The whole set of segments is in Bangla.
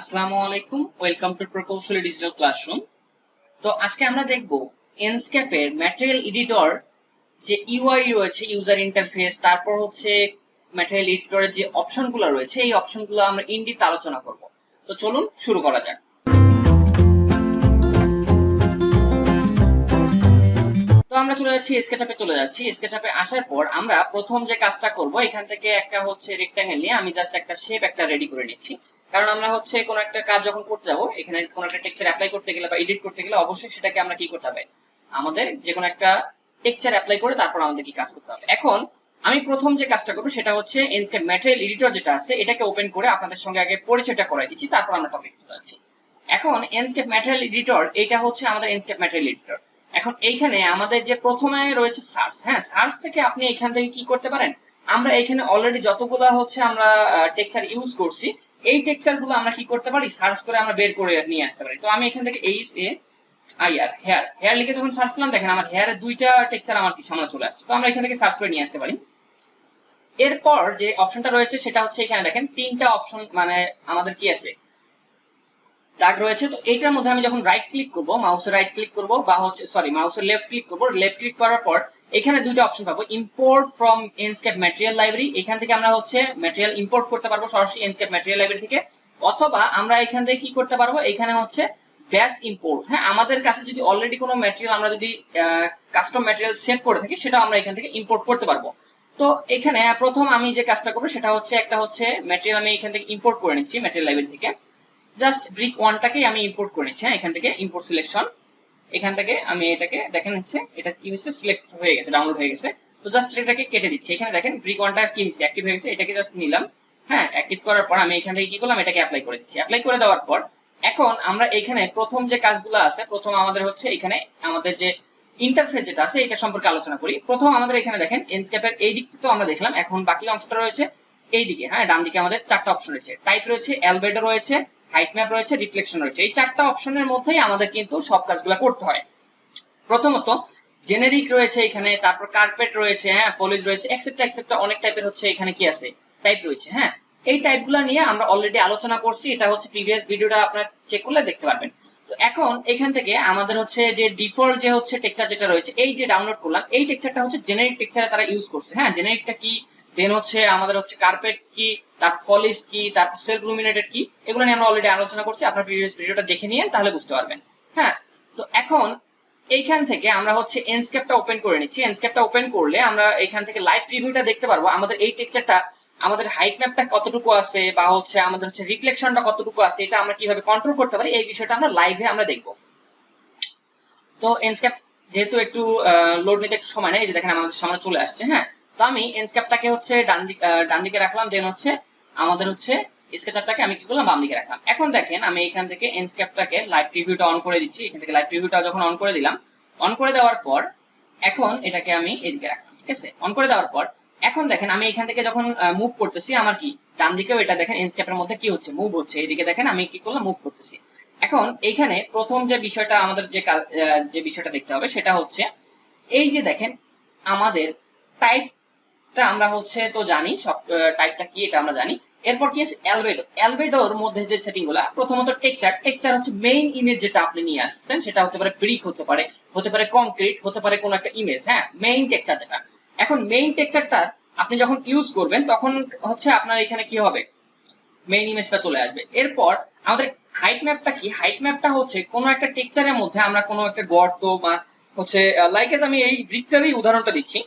আসসালামু আলাইকুম ওয়েলকাম টু প্রকৌশলী ডিজিটাল ক্লাসরুম তো আজকে আমরা দেখব এনস্কেপের ম্যাটেরিয়াল এডিটর যে ইউআই রয়েছে ইউজার ইন্টারফেস তারপর হচ্ছে ম্যাটেরিয়াল এডিটরের যে অপশনগুলো রয়েছে, এই অপশনগুলো আমরা ইন্ডিতে আলোচনা করব। তো চলুন শুরু করা যাক। আমরা চলে যাচ্ছি স্কেচআপে চলে যাচ্ছি স্কেচআপে আসার পর আমরা প্রথম যে কাজটা করব, এখান থেকে একটা হচ্ছে রেক্ট্যাঙ্গেল নিয়ে আমি জাস্ট একটা শেপ একটা রেডি করে নিচ্ছি। কারণ আমরা হচ্ছে কোন একটা কাজ যখন করতে যাব, এখানে কোন একটা টেক্সচার অ্যাপ্লাই করতে গেলে বা এডিট করতে গেলে অবশ্যই সেটাকে আমরা কি করতে হবে? আমাদের যে কোনো একটা টেক্সচার অ্যাপ্লাই করে তারপর আমাদের কি কাজ করতে হবে? এখন আমি প্রথম যে কাজটা করব সেটা হচ্ছে এনস্কেপ ম্যাটেরিয়াল এডিটর যেটা আছে, এটাকে ওপেন করে আপনাদের সঙ্গে আগে পরিচয়টা করাই দিচ্ছি, তারপর আমরা টপিক চলে যাচ্ছি। এখন এনস্কেপ ম্যাটেরিয়াল এডিটর এটা হচ্ছে আমাদের এনস্কেপ ম্যাটেরিয়াল এডিটর এখন এইখানে আমাদের যে প্রথমে রয়েছে সার্চ হ্যাঁ সার্চ থেকে আপনি এখান থেকে কি করতে পারেন? আমরা এখানে অলরেডি যতগুলো হচ্ছে আমরা টেক্সচার ইউজ করছি, এই টেক্সচারগুলো আমরা কি করতে পারি? সার্চ করে আমরা বের করে নিয়ে আসতে পারি। তো আমি এখান থেকে H A I, R hair hair লিখে যখন সার্চ করলাম, দেখেন আমার হেয়ারের দুইটা টেক্সচার আমার কি সামনে চলে আসছে। তো আমরা এখান থেকে সার্চ করে নিয়ে আসতে পারি। এরপর যে অপশনটা রয়েছে, সেটা হচ্ছে এখানে দেখেন, তিনটা অপশন মানে আমাদের কি আছে? দাগ রয়েছে, তো এইটার মধ্যে আমি যখন রাইট ক্লিক করব মাউসের রাইট ক্লিক করব, বা হচ্ছে সরি মাউসের লেফট ক্লিক করব লেফট ক্লিক করার পর এখানে দুইটা অপশন পাবো import from Enscape material library এখান থেকে আমরা হচ্ছে ম্যাটেরিয়াল ইম্পোর্ট করতে পারব সরাসরি এনস্কেপ ম্যাটেরিয়াল লাইব্রেরি থেকে, অথবা আমরা এখান থেকে কি করতে পারব, এখানে হচ্ছে ড্যাশ ইম্পোর্ট হ্যাঁ আমাদের কাছে যদি অলরেডি কোনো ম্যাটেরিয়াল আমরা যদি কাস্টম ম্যাটেরিয়াল সেভ করে থাকি সেটা আমরা এখান থেকে ইম্পোর্ট করতে পারব। তো এখানে প্রথম আমি যে কাজটা করব, সেটা হচ্ছে, একটা হচ্ছে ম্যাটেরিয়াল আমি এখান থেকে ইম্পোর্ট করে নিচ্ছি ম্যাটেরিয়াল লাইব্রেরি থেকে। জাস্ট ব্রিক ওয়ানটাকেই আমি ইম্পোর্ট করেছি হ্যাঁ এখান থেকে ইম্পোর্ট সিলেকশন এখান থেকে আমি এটাকে দেখেন হচ্ছে এটা কি হচ্ছে সিলেক্ট হয়ে গেছে ডাউনলোড হয়ে গেছে। তো জাস্ট এটাকে কেটে দিচ্ছি। এখানে দেখেন ব্রিক ওয়ানটা কি হয়েছে? অ্যাক্টিভ হয়ে গেছে, এটাকে জাস্ট নিলাম। হ্যাঁ অ্যাক্টিভ করার পর আমি এখান থেকে কি করলাম? এটাকে অ্যাপ্লাই করে দিচ্ছি। অ্যাপ্লাই করে দেওয়ার পর এখন আমরা এখানে প্রথম যে কাজগুলো আছে, প্রথম আমাদের হচ্ছে এখানে আমাদের যে ইন্টারফেস যেটা আছে, এটা সম্পর্কে আলোচনা করি। প্রথম আমাদের এখানে দেখেন এনস্কেপের এই দিক থেকে আমরা দেখলাম। এখন বাকি অংশটা রয়েছে এই দিকে হ্যাঁ ডান দিকে আমাদের চারটা অপশন রয়েছে। টাইপ রয়েছে অ্যালবেডো রয়েছে হাইট ম্যাপ রয়েছে রিফ্লেকশন রয়েছে। এই চারটা অপশনের মধ্যেই আমাদের কিন্তু সব কাজগুলো করতে হয়। প্রথমত জেনেরিক রয়েছে এখানে, তারপর কার্পেট রয়েছে হ্যাঁ ফলিজ রয়েছে এক্সেপ্ট এক্সেপ্ট অনেক টাইপের হচ্ছে এখানে কি আছে? টাইপ রয়েছে হ্যাঁ। এই টাইপগুলো নিয়ে আমরা অলরেডি আলোচনা করছি, এটা হচ্ছে প্রিভিয়াস ভিডিওটা আপনারা চেক করলে দেখতে পারবেন। তো এখন এখান থেকে আমাদের হচ্ছে যে ডিফল্ট যে হচ্ছে টেক্সচার যেটা রয়েছে, এই যে ডাউনলোড করলাম, এই টেক্সচারটা হচ্ছে জেনেরিক টেক্সচারে তারা ইউজ করছে। হ্যাঁ জেনেরিকটা কি দেন হচ্ছে আমাদের হচ্ছে কার্পেট কি, তার ফলিস কি তারপর সেলফ লুমিনেটেড কি, এগুলো নিয়ে আমরা অলরেডি আলোচনা করছি। আপনার প্রিভিয়াস ভিডিওটা দেখে নিয়ে তাহলে বুঝতে পারবেন। হ্যাঁ তো এখন এইখান থেকে আমরা হচ্ছে এনস্কেপটা ওপেন করে নিচ্ছি। এনস্কেপটা ওপেন করলে আমরা এখান থেকে লাইভ প্রিভিউটা দেখতে পারব। আমাদের এই টেক্সচারটা আমাদের হাইট ম্যাপটা কতটুকু আছে বা হচ্ছে আমাদের হচ্ছে রিফ্লেকশনটা কতটুকু আছে, এটা আমরা কীভাবে কন্ট্রোল করতে পারি, এই বিষয়টা আমরা লাইভে আমরা দেখব। তো এনস্কেপ যেহেতু একটু লোড নিতে একটু সময় নেই যে দেখেন আমাদের সামনে চলে আসছে হ্যাঁ। তো আমি এনস্কেপটাকে হচ্ছে ডান দিক রাখলাম দেন হচ্ছে আমাদের হচ্ছে স্কেচারটাকে আমি কি করলাম, বাম দিকে রাখলাম। এখন দেখেন, আমি এখান থেকে এনস্কেপটাকে লাইভ প্রিভিউটা অন করে দিচ্ছি। এখান থেকে লাইভ প্রিভিউটা যখন অন করে দিলাম অন করে দেওয়ার পর এখন এটাকে আমি এদিকে রাখলাম, ঠিক আছে? অন করে দেওয়ার পর এখন দেখেন, আমি এখান থেকে যখন মুভ করতেছি, আমার কি? ডান দিকেও এটা দেখেন এনস্কেপের মধ্যে কি হচ্ছে? মুভ হচ্ছে। এইদিকে দেখেন, আমি কি করলাম? মুভ করতেছি। এখন এইখানে প্রথম যে বিষয়টা আমাদের যে যে বিষয়টা দেখতে হবে, সেটা হচ্ছে এই যে দেখেন, আমাদের টাইপ টা আমরা হচ্ছে তো জানি, সব টাইপটা কি এটা আমরা জানি। এরপর কি আছে? অ্যালবেডো অ্যালবেডোর মধ্যে যে সেটিংগুলা প্রথমত টেক্সচার টেক্সচার হচ্ছে মেইন ইমেজ যেটা আপনি নিয়ে আসছেন, সেটা হতে পারে ব্রিক হতে পারে হতে পারে কংক্রিট হতে পারে কোনো একটা ইমেজ হ্যাঁ? মেইন টেক্সচার যেটা। এখন মেইন টেক্সচারটা আপনি যখন ইউজ করবেন, তখন হচ্ছে আপনার এখানে কি হবে? মেইন ইমেজটা চলে আসবে। এরপর আমাদের হাইট ম্যাপটা কি? হাইট ম্যাপটা হচ্ছে কোনো একটা টেক্সচারের মধ্যে আমরা কোনো একটা গর্ত বা হচ্ছে লাইক আমি এই ব্রিকটারই উদাহরণটা দিচ্ছি।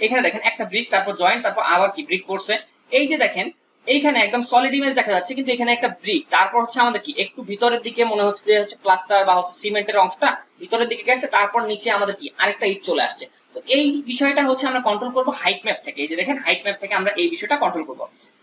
এখানে দেখেন একটা ব্রিক তারপর জয়েন্ট তারপর আবার কি ব্রিক করছে। এই যে দেখেন, এইখানে একদম সলিড ইমেজ দেখা যাচ্ছে, কিন্তু এখানে একটা ব্রিক তারপর হচ্ছে আমাদের কি, একটু ভিতরের দিকে মনে হচ্ছে যে হচ্ছে প্লাস্টার বা হচ্ছে সিমেন্টের অংশটা ভিতরের দিকে গেছে, তারপর নিচে আমাদের কি, আরেকটা ইট চলে আসছে। তো এই বিষয়টা হচ্ছে আমরা কন্ট্রোল করব হাইট ম্যাপ থেকে। এই যে দেখেন হাইট ম্যাপ থেকে আমরা এই বিষয়টা কন্ট্রোল করব।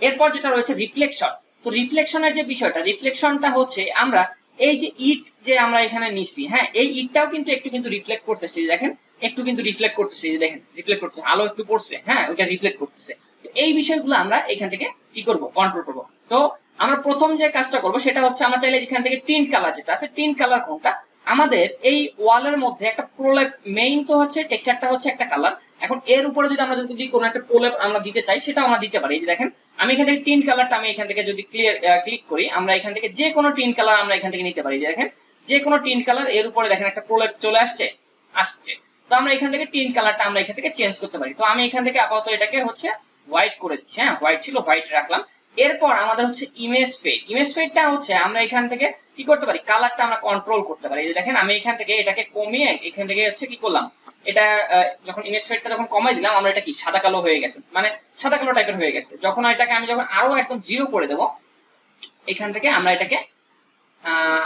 এরপর যেটা রয়েছে রিফ্লেকশন তো রিফ্লেকশনের যে বিষয়টা রিফ্লেকশনটা হচ্ছে আমরা এই যে ইট যে আমরা এখানে নিছি হ্যাঁ এই ইটটাও কিন্তু একটু কিন্তু রিফ্লেক্ট করতেছি দেখেন, একটু কিন্তু রিফ্লেক্ট করতেছে দেখেন রিফ্লেক্ট করতেছে, আলো একটু পড়ছে হ্যাঁ ওটা রিফ্লেক্ট করতেছে। তো এই বিষয়গুলো আমরা এখান থেকে কি করব? কন্ট্রোল করব। তো আমরা প্রথম যে কাজটা করব সেটা হচ্ছে আমরা চাইলে এখান থেকে টিন্ট কালার যেটা আছে টিন্ট কালার কোনটা? আমাদের এই ওয়ালের মধ্যে একটা প্রলেপ মেইন তো হচ্ছে টেক্সচারটা হচ্ছে একটা কালার এখন এর উপরে যদি আমরা যদি কোনো একটা প্রলেপ আমরা দিতে চাই সেটা আমরা দিতে পারি। এই যে দেখেন আমি এখান থেকে টিন কালারটা আমি এখান থেকে যদি ক্লিয়ার ক্লিক করি, আমরা এখান থেকে যে কোনো টিন কালার আমরা এখান থেকে নিতে পারি। দেখেন, যে কোনো টিন কালার, এর উপরে দেখেন একটা প্রলেপ চলে আসছে আসছে। তো আমরা এখান থেকে টিন কালারটা আমরা এখান থেকে চেঞ্জ করতে পারি। তো আমি এখান থেকে আপাতত এটাকে হচ্ছে হোয়াইট করে দিচ্ছি হ্যাঁ হোয়াইট ছিল হোয়াইট রাখলাম। এরপর আমাদের হচ্ছে ইমেজ ফেড ইমেজ ফেডটা হচ্ছে আমরা এখান থেকে কি করতে পারি? কালারটা আমরা কন্ট্রোল করতে পারি। দেখেন, আমি এখান থেকে এটাকে কমিয়ে এখান থেকে হচ্ছে কি করলাম? এটা যখন ইমেজ ফেডটা যখন কমাই দিলাম, আমরা এটা কি? সাদা কালো হয়ে গেছে। মানে সাদা কালো টাইপের হয়ে গেছে। যখন এটাকে আমি যখন আরও একদম জিরো করে দেব, এখান থেকে আমরা এটাকে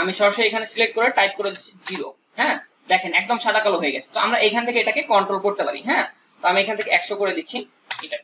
আমি সরাসরি এখানে সিলেক্ট করে টাইপ করে দিচ্ছি জিরো হ্যাঁ? দেখেন, একদম সাদা কালো হয়ে গেছে। তো আমরা এখান থেকে এটাকে কন্ট্রোল করতে পারি। হ্যাঁ? তো আমি এখান থেকে একশো করে দিচ্ছি। এটা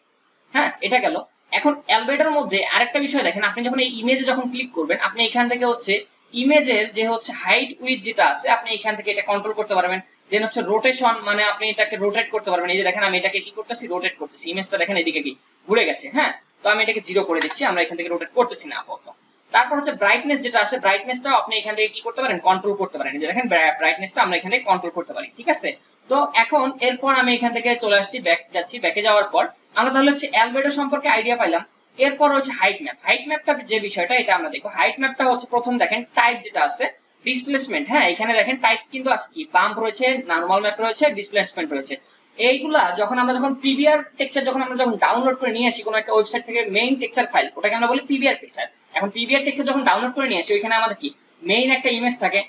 হ্যাঁ? এটা গেল। এখন অ্যালবেটার মধ্যে আরেকটা বিষয় দেখেন, আপনি যখন এই ইমেজে যখন ক্লিক করবেন, আপনি এখান থেকে হচ্ছে ইমেজের যে হচ্ছে হাইট উইথ যেটা আছে, আপনি এখান থেকে এটা কন্ট্রোল করতে পারবেন। দেন হচ্ছে রোটেশন মানে আপনি এটাকে রোটেট করতে পারবেন। এই যে দেখেন, আমি এটাকে কি করতেছি? রোটেট করতেছি। ইমেজটা দেখেন এদিকে কি? ঘুরে গেছে হ্যাঁ? তো আমি এটাকে জিরো করে দিচ্ছি, আমরা এখান থেকে রোটেট করতেছি না আপাতত। তারপর হচ্ছে ব্রাইটনেস যেটা আছে ব্রাইটনেসটাও আপনি এখান থেকে কি করতে পারেন? কন্ট্রোল করতে পারেন। যে দেখেন ব্রাইটনেসটা আমরা এখান কন্ট্রোল করতে পারি, ঠিক আছে? তো এখন এরপর আমি এখান থেকে চলে আসছি ব্যাক যাচ্ছি ব্যাকে যাওয়ার পর আমরা তাহলে হচ্ছে অ্যালবেডো সম্পর্কে আইডিয়া পাইলাম। এরপর হচ্ছে হাইট ম্যাপ হাইট ম্যাপটা যে বিষয়টা, এটা আমরা দেখো হাইট ম্যাপটা হচ্ছে প্রথম দেখেন টাইপ যেটা আছে ডিসপ্লেসমেন্ট হ্যাঁ এখানে দেখেন টাইপ কিন্তু আছে কি? বাম্প রয়েছে নরমাল ম্যাপ রয়েছে ডিসপ্লেসমেন্ট রয়েছে। এইগুলা যখন আমরা যখন পিবিআর টেক্সচার যখন আমরা যখন ডাউনলোড করে নিয়ে আসি কোনো একটা ওয়েবসাইট থেকে মেইন টেক্সচার ফাইল ওটাকে আমরা বলি পিবিআর টেক্সচার এখন পিবিআর টেক্সচার যখন ডাউনলোড করে নিয়ে আসি, ওইখানে আমাদের কি? মেইন একটা ইমেজ থাকে,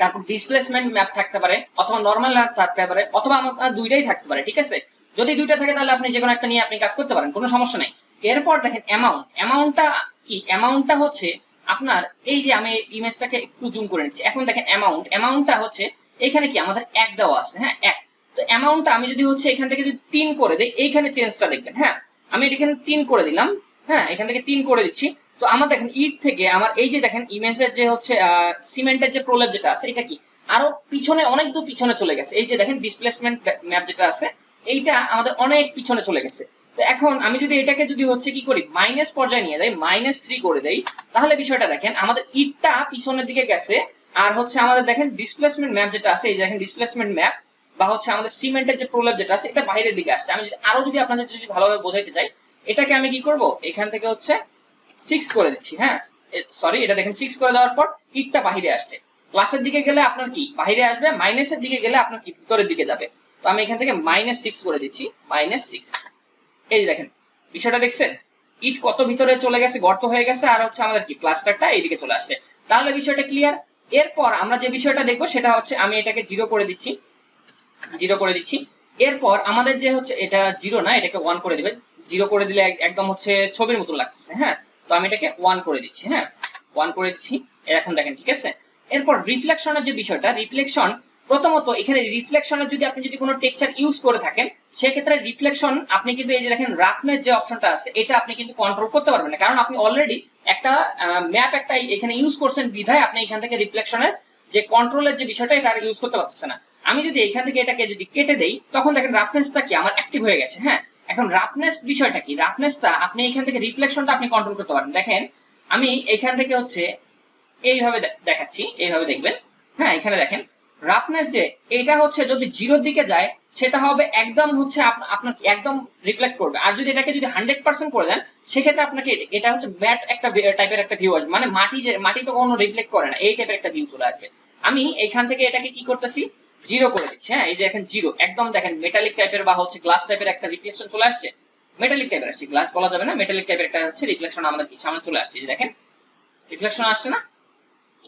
তারপর ডিসপ্লেসমেন্ট ম্যাপ থাকতে পারে, অথবা নর্মাল ম্যাপ থাকতে পারে, অথবা আমার দুইটাই থাকতে পারে, ঠিক আছে? যদি দুইটা থাকে তাহলে আপনি যে কোনো একটা নিয়ে আপনি কাজ করতে পারেন, কোনো সমস্যা নাই। এরপর দেখেন অ্যামাউন্ট অ্যামাউন্টটা কি? অ্যামাউন্টটা হচ্ছে আপনার, এই যে আমি ইমেজটাকে একটু জুম করে নিচ্ছি। এখন দেখেন অ্যামাউন্ট অ্যামাউন্টটা হচ্ছে এখানে কি? আমাদের এক দেওয়া আছে হ্যাঁ এক। তো অ্যামাউন্টটা আমি যদি হচ্ছে এখান থেকে যদি তিন করে দিই, এইখানে চেঞ্জটা দেখবেন হ্যাঁ? আমি এখানে তিন করে দিলাম হ্যাঁ এখান থেকে তিন করে দিচ্ছি। তো আমার দেখেন ইট থেকে আমার এই যে দেখেন ইমেজের যে হচ্ছে সিমেন্টের যে প্রলেপ যেটা আছে, এটা কি? আরও পিছনে, অনেক দূর পিছনে চলে গেছে। এই যে দেখেন ডিসপ্লেসমেন্ট ম্যাপ যেটা আছে, এইটা আমাদের অনেক পিছনে চলে গেছে। তো এখন আমি যদি এটাকে যদি হচ্ছে কি করি মাইনাস পর্যায়ে নিয়ে যাই মাইনাস থ্রি করে দেই, তাহলে বিষয়টা দেখেন আমাদের ইটটা পিছনের দিকে গেছে, আর হচ্ছে আমাদের দেখেন ডিসপ্লেসমেন্ট ম্যাপ যেটা আছে, এই দেখেন ডিসপ্লেসমেন্ট ম্যাপ বা হচ্ছে আমাদের সিমেন্টের যে প্রলেপ যেটা আছে, এটা বাইরের দিকে আসছে। আমি আরও যদি আপনাদের যদি ভালোভাবে বোঝাইতে চাই, এটাকে আমি কি করব? এখান থেকে হচ্ছে সিক্স করে দিচ্ছি হ্যাঁ? সরি এটা দেখেন সিক্স করে দেওয়ার পর ইটটা বাহিরে আসছে। প্লাসের দিকে গেলে আপনার কি? বাহিরে আসবে মাইনাসের দিকে গেলে আপনার কি? ভিতরের দিকে যাবে। তো আমি এখান থেকে মাইনাস সিক্স করে দিচ্ছি মাইনাস সিক্স এই যে দেখেন, বিষয়টা দেখছেন? ইট কত ভিতরে চলে গেছে, গর্ত হয়ে গেছে, আর হচ্ছে আমাদের কি? প্লাস্টারটা এইদিকে চলে আসছে। তাহলে বিষয়টা ক্লিয়ার এরপর আমরা যে বিষয়টা দেখব, সেটা হচ্ছে আমি এটাকে জিরো করে দিচ্ছি জিরো করে দিচ্ছি। এরপর আমাদের যে হচ্ছে, এটা জিরো না, এটাকে ওয়ান করে দিবে জিরো করে দিলে একদম হচ্ছে ছবির মতো লাগছে হ্যাঁ? তো আমি এটাকে ওয়ান করে দিচ্ছি হ্যাঁ? ওয়ান করে দিচ্ছি। এখন দেখেন, ঠিক আছে? এরপর রিফ্লেকশনের যে বিষয়টা রিফ্লেকশন প্রথমত এখানে রিফ্লেকশনের যদি আপনি যদি কোনো টেক্সচার ইউজ করে থাকেন, সেক্ষেত্রে রিফ্লেকশন আপনি কিন্তু এই যে দেখেন রাফনেস যে অপশনটা আছে, এটা আপনি কিন্তু কন্ট্রোল করতে পারবেন না। কারণ আপনি অলরেডি একটা ম্যাপ একটা এখানে ইউজ করছেন বিধায় আপনি এখান থেকে রিফ্লেকশনের যে কন্ট্রোলের যে বিষয়টা, এটা ইউজ করতে পারতেছে না। আমি যদি এখান থেকে এটাকে যদি কেটে দেই, তখন দেখেন রাফনেসটা কি? আমার অ্যাক্টিভ হয়ে গেছে হ্যাঁ? এখন রাফনেস বিষয়টা কি? রাফনেসটা আপনি এখান থেকে রিফ্লেকশনটা আপনি কন্ট্রোল করতে পারেন। দেখেন, আমি এখান থেকে হচ্ছে এইভাবে দেখাচ্ছি, এইভাবে দেখবেন। হ্যাঁ এখানে দেখেন। রাফনেস যে, এটা হচ্ছে যদি জিরোর দিকে যায়, সেটা হবে একদম হচ্ছে আপ- আপনার একদম রিফ্লেক্ট করবে। আর যদি এটাকে যদি হান্ড্রেড পার্সেন্ট করে দেন, সেক্ষেত্রে আপনাকে এটা হচ্ছে ম্যাট একটা টাইপের একটা ভিউ আসবে। মানে মাটি যে মাটি তো কোনো রিফ্লেক্ট করে না, এই টাইপের একটা ভিউ চলে আসবে। আমি এখান থেকে এটাকে কি করতেছি? জিরো করে দিচ্ছি হ্যাঁ? এই যে দেখেন জিরো, একদম দেখেন মেটালিক টাইপের বা হচ্ছে গ্লাস টাইপের একটা রিফ্লেকশন চলে আসছে। মেটালিক টাইপের আসছে গ্লাস বলা যাবে না মেটালিক টাইপের একটা হচ্ছে রিফ্লেকশন আমাদের সামনে চলে আসছে দেখেন। রিফ্লেকশন আসছে না?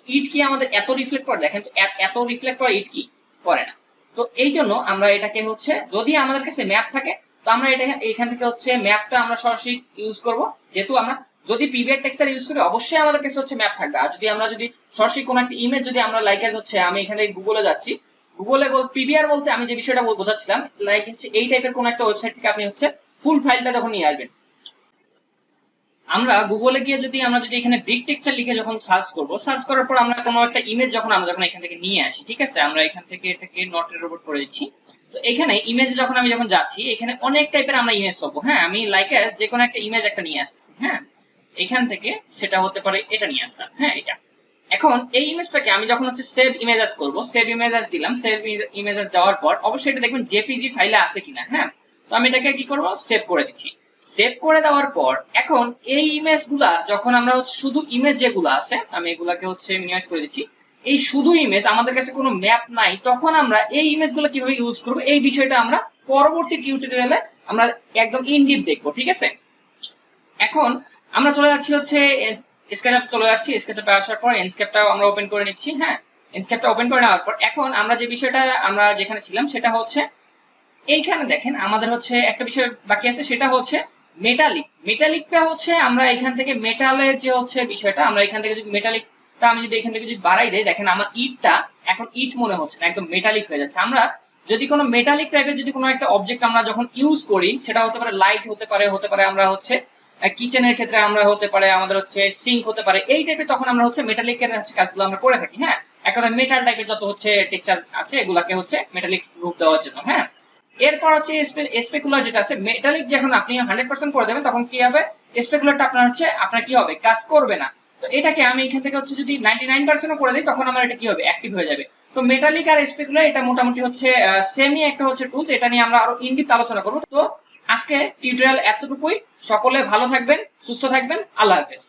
ইট কি আমাদের এত রিফ্লেক্ট করে? দেখেন তো, এত রিফ্লেক্ট করে ইট কি? করে না। তো এই জন্য আমরা এটাকে হচ্ছে, যদি আমাদের কাছে ম্যাপ থাকে, তো আমরা এটা এখান থেকে হচ্ছে ম্যাপটা আমরা সরাসরি ইউজ করব। যেহেতু আমরা যদি পিভিআর টেক্সচার ইউজ করি, অবশ্যই আমাদের কাছে হচ্ছে ম্যাপ থাকবে। আর যদি আমরা যদি সরাসরি কোনো একটা ইমেজ যদি আমরা লাইক হচ্ছে, আমি এখানে গুগলে যাচ্ছি গুগলে পিভিআর বলতে আমি যে বিষয়টা বোঝাচ্ছিলাম লাইক হচ্ছে এই টাইপের কোন একটা ওয়েবসাইট থেকে আপনি হচ্ছে ফুল ফাইলটা যখন নিয়ে আসবেন। আমরা গুগলে গিয়ে যদি আমরা যদি এখানে বিগ টেক্সচার লিখে যখন সার্চ করব সার্চ করার পর আমরা কোনো একটা ইমেজ যখন আমরা যখন এখান থেকে নিয়ে আসি, ঠিক আছে? আমরা এখান থেকে এটাকে নটের রোবট করে দিচ্ছি। তো এখানে ইমেজ যখন আমি যখন যাচ্ছি, এখানে অনেক টাইপের আমরা ইমেজ পাবো। হ্যাঁ আমি লাইক অ্যাজ যে কোনো একটা ইমেজ একটা নিয়ে আসতেছি হ্যাঁ? এখান থেকে সেটা হতে পারে এটা নিয়ে আসলাম হ্যাঁ এটা। এখন এই ইমেজটাকে আমি যখন হচ্ছে সেভ ইমেজেস করব সেভ ইমেজেস দিলাম সেভ ইমেজেস দেওয়ার পর অবশ্যই এটা দেখবেন জেপিজি ফাইলে আছে কিনা হ্যাঁ? তো আমি এটাকে কি করব? সেভ করে দিচ্ছি। সেভ করে দেওয়ার পর এখন এই ইমেজগুলা যখন আমরা হচ্ছে শুধু ইমেজ যেগুলো আছে, আমি এগুলাকে হচ্ছে মিনিমাইজ করে দিচ্ছি, এই শুধু ইমেজ আমাদের কাছে কোনো ম্যাপ নাই, তখন আমরা এই ইমেজগুলো কীভাবে ইউজ করব? এই বিষয়টা আমরা পরবর্তী টিউটোরিয়ালে আমরা একদম ইনডিপ দেখব, ঠিক আছে? এখন আমরা চলে যাচ্ছি হচ্ছে স্কেচআপ চলে যাচ্ছি স্কেচআপে আসার পর এনস্কেপটাও আমরা ওপেন করে নিচ্ছি হ্যাঁ? এনস্কেপটা ওপেন করে নেওয়ার পর এখন আমরা যে বিষয়টা আমরা যেখানে ছিলাম সেটা হচ্ছে, এইখানে দেখেন আমাদের হচ্ছে একটা বিষয় বাকি আছে, সেটা হচ্ছে মেটালিক মেটালিকটা হচ্ছে আমরা এখান থেকে মেটালের যে হচ্ছে বিষয়টা, আমরা এখান থেকে যদি মেটালিকটা আমি যদি এখান থেকে যদি বাড়াই দেই, দেখেন আমার ইটটা এখন ইট মনে হচ্ছে না, একদম মেটালিক হয়ে যাচ্ছে। আমরা যদি কোনো মেটালিক টাইপের যদি কোনো একটা অবজেক্ট আমরা যখন ইউজ করি, সেটা হতে পারে লাইট হতে পারে হতে পারে আমরা হচ্ছে কিচেনের ক্ষেত্রে আমরা হতে পারে, আমাদের হচ্ছে সিঙ্ক হতে পারে, এই টাইপের তখন আমরা হচ্ছে মেটালিকের হচ্ছে কাজগুলো আমরা করে থাকি হ্যাঁ? এক কথা মেটাল টাইপের যত হচ্ছে টেক্সচার আছে, এগুলাকে হচ্ছে মেটালিক রূপ দেওয়ার জন্য হ্যাঁ? এরপর হচ্ছে স্পেকুলার যেটা আছে মেটালিক যখন আপনি হান্ড্রেড পার্সেন্ট করে দেবেন, তখন কি হবে? স্পেকুলারটা আপনার হচ্ছে, আপনার কি হবে? কাজ করবে না। তো এটাকে আমি এখান থেকে হচ্ছে যদি নাইনটি নাইন পার্সেন্ট করে দিই, তখন আমার এটা কি হবে? অ্যাক্টিভ হয়ে যাবে। তো মেটালিক আর স্পেকুলার এটা মোটামুটি হচ্ছে সেমি একটা হচ্ছে টুলস এটা নিয়ে আমরা আরও ইনডিপ আলোচনা করব। তো আজকে টিউটোরিয়াল এতটুকুই। সকলে ভালো থাকবেন, সুস্থ থাকবেন। আল্লাহ হাফেজ।